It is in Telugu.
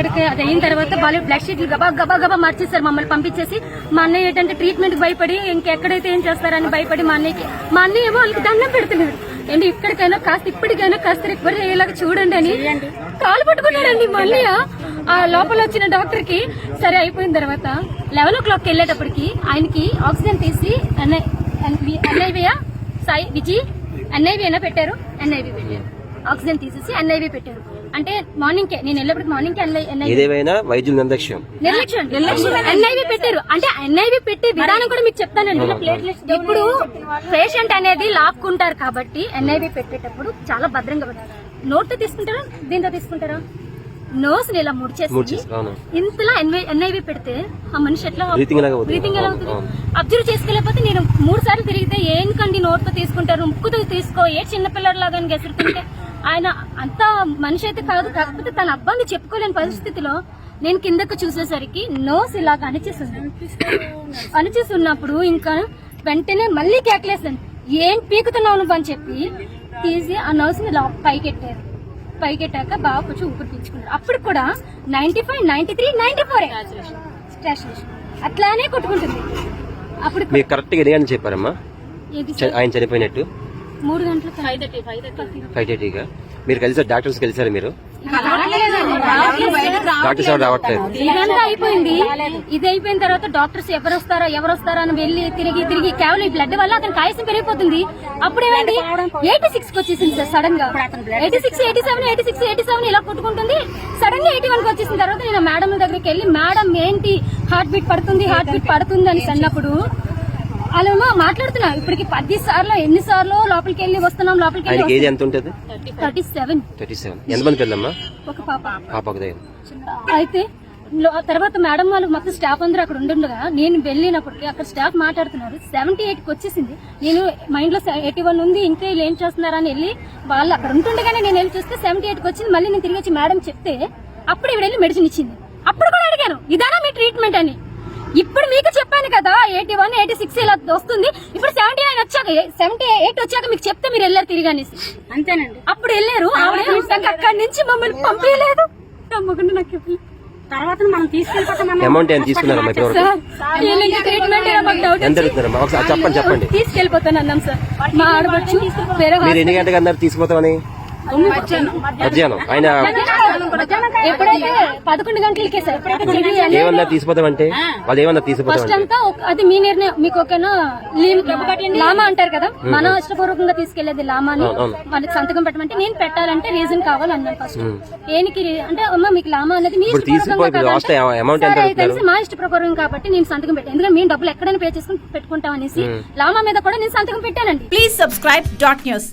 అక్కడికి అది అయిన తర్వాత వాళ్ళు బ్లడ్ షీట్లు గబా గబా గబా మార్చేస్తారు మమ్మల్ని పంపించేసి. మా అన్నయ్య ఏంటంటే ట్రీట్మెంట్ భయపడి ఇంకెక్కడైతే ఏం చేస్తారని భయపడి మా అన్నయ్యకి. మా అన్నయ్య ఏమో వాళ్ళకి దండం పెడుతున్నాడు. ఏంటి ఇక్కడికైనా కాస్త ఇప్పటికైనా కాస్త రికవర్ అయ్యేలాగా చూడండి అని కాలు పట్టుకున్నాడండి మళ్ళీ ఆ లోపల వచ్చిన డాక్టర్కి సరే అయిపోయిన తర్వాత లెవెన్ ఓ క్లాక్ వెళ్ళేటప్పటికి ఆయనకి ఆక్సిజన్ తీసి ఎన్ఐవియా సాయి విజయ్ ఎన్ఐవి అయినా పెట్టారు ఎన్ఐవి పెట్టారు. ఆక్సిజన్ తీసేసి ఎన్ఐవి పెట్టారు. అంటే మార్నింగ్ కే నేను వెళ్ళేప్పటికి మార్నింగ్ కే ఎన్ఐవి ఏదేమైనా వైద్యుల నిర్లక్ష్యం. నిర్లక్ష్యం ఎన్ఐవి పెట్టారు. అంటే ఎన్ఐవి పెట్టే విధానం కూడా మీకు చెప్తానండి. ఇప్పుడు పేషెంట్ అనేది లాక్కుంటారు కాబట్టి ఎన్ఐవి పెట్టేటప్పుడు చాలా భద్రంగా పెట్టారు నోట్తో తీసుకుంటారా? దీంతో తీసుకుంటారా? నోస్ ఇలా ముడిచేసి ఇంతలా ఎన్ఐవి పెడితే ఆ మనిషి ఎట్లా? బ్రీతింగ్ ఎలా అవుతుంది? అబ్జర్వ్ చేసుకోలేకపోతే నేను మూడు సార్లు తిరిగితే ఏం కండి నోట్తో తీసుకుంటారు? ముక్కుతో తీసుకో ఏ చిన్న పిల్లలాగా గెసురుతుంటే ఆయన అంత మనిషి అయితే కాదు కాకపోతే తన అబ్బాయిని చెప్పుకోలేని పరిస్థితిలో నేను కిందకు చూసేసరికి నోస్ ఇలాగ అణిచేస్తుంది అణిచేసి ఉన్నప్పుడు ఇంకా వెంటనే మళ్ళీ కేకలేసాను ఏం పీకుతున్నావు నువ్వు? అని చెప్పి తీసి ఆ నర్స్ని పైకెట్టారు. పైకెట్టాక బాగా కొంచెం ఊపిరి పీల్చుకున్నారు. అప్పుడు కూడా ninety five ninety three ninety four. అట్లానే కొట్టుకుంటుంది. అప్పుడు మీకు కరెక్ట్గా ఎన్ని గంటలు చెప్పారమ్మా ఆయన చనిపోయినట్టు. మూడు గంటలకు five thirty five thirty five థర్టీగా మీరు కలిసారు డాక్టర్స్ కలిసారు మీరు? డాక్టర్స్ ఎవరు రావట్లేదు. ఇదంతా అయిపోయింది. ఇది అయిపోయిన తర్వాత డాక్టర్స్ ఎవరు వస్తారా ఎవరు వస్తారా అని వెళ్ళి తిరిగి తిరిగి కేవలం ఈ బ్లడ్ వల్ల అతనికి ఆయాసం పెరిగిపోతుంది. అప్పుడు ఏమైంది? ఎయిటీ సిక్స్కి వచ్చేసింది సార్ సడన్గా. Eighty six eighty seven eighty six eighty seven ఇలా కొట్టుకుంటుంది. సడన్గా ఎయిటీ వన్కి వచ్చేసిన తర్వాత నేను మేడం దగ్గరికి వెళ్ళి మేడం ఏంటి? హార్ట్ బీట్ పడుతుంది హార్ట్ బీట్ పడుతుంది అని అన్నప్పుడు వాళ్ళేమో మాట్లాడుతున్నా. ఇప్పటికి పది సార్లు ఎన్ని సార్లు లోపలికి వెళ్ళి వస్తున్నాం లోపలికి ఆయనకి వెళ్ళి ఎంత ఉంటుంది? Thirty seven. Thirty seven. ఎంతమంది పిల్లమ్మా? ఒక పాప. పాప అయితే తర్వాత మేడం వాళ్ళు మొత్తం స్టాఫ్ అందరూ అక్కడ ఉండుండగా నేను వెళ్ళినప్పటికీ అక్కడ స్టాఫ్ మాట్లాడుతున్నారు. సెవెంటీ ఎయిట్కి వచ్చేసింది. నేను మైండ్లో ఎయిటీ వన్ ఉంది ఇంకా వీళ్ళు ఏం చేస్తున్నారని వెళ్ళి వాళ్ళు అక్కడ ఉంటుండగానే నేను వెళ్ళి చూస్తే సెవెంటీ ఎయిట్కి వచ్చింది. మళ్ళీ నేను తిరిగి వచ్చి మేడం చెప్తే అప్పుడు ఇవిడ వెళ్ళి మెడిసిన్ ఇచ్చింది. అప్పుడు కూడా అడిగాను ఇదానా మీ ట్రీట్మెంట్ అని? ఇప్పుడు మీకు కదా ఎయిటీ వన్ ఎయిటీ సిక్స్ ఇలా వస్తుంది. ఇప్పుడు సెవెంటీ నైన్ వచ్చాక సెవెంటీ ఎయిట్ వచ్చాక మీకు చెప్తే మీరు వెళ్ళారు తిరిగి అనేసి. అంతేనండి. అప్పుడు వెళ్ళారు. ఆవిడ అక్కడి నుంచి మమ్మల్ని పంపించలేదు. నమ్మకుండా నాకు ఇవ్వలేదు. తర్వాత మనం తీసుకెళ్ళిపోతాం అమౌంట్ ఎంత తీసుకున్నారమ్మా ఇప్పుడు సార్ వీళ్ళకి ట్రీట్మెంట్ ఏదో మాకు డౌట్ ఎంత అడుగుతున్నారమ్మా? ఒకసారి చెప్పండి చెప్పండి. తీసుకెళ్ళిపోతాను అన్నాం సార్. మా ఆడవచ్చు వేరే మీరు ఎన్ని గంటలకు అన్నారు తీసుకుపోతామని? మధ్యాహ్నం. ఆయన ఎప్పుడైతే పదకొండు గంటలకే ఏమన్నా తీసుకుపోతామంటే వాళ్ళు ఏమన్నా ఫస్ట్ అంతా ఒక- అది మీ నిర్ణయం. మీకు ఓకేనా? లీ- లామా అంటారు కదా? మన ఇష్టపూర్వకంగా తీసుకెళ్ళేది లామాని. అవును. మనకి సంతకం పెట్టమంటే నేను పెట్టాలంటే రీజన్ కావాలన్నాను ఫస్ట్ దేనికి రీ- అంటే అమ్మ మీకు లామా అనేది మీ ఇప్పుడు ఇష్టపూర్వకంగా తీసుకుపోయి ఇప్పుడు కదా లాస్ట్ అంటే, అమౌంట్ ఎంత సరే, అడుగుతున్నారు తెలిసి మా ఇష్టప్రకారం కాబట్టి నేను సంతకం పెట్టాను ఎందుకంటే మేము డబ్బులు ఎక్కడైనా పే చేసుకుని పెట్టుకుంటాం అనేసి లామా మీద కూడా నేను సంతకం పెట్టానండి. Please subscribe dot news.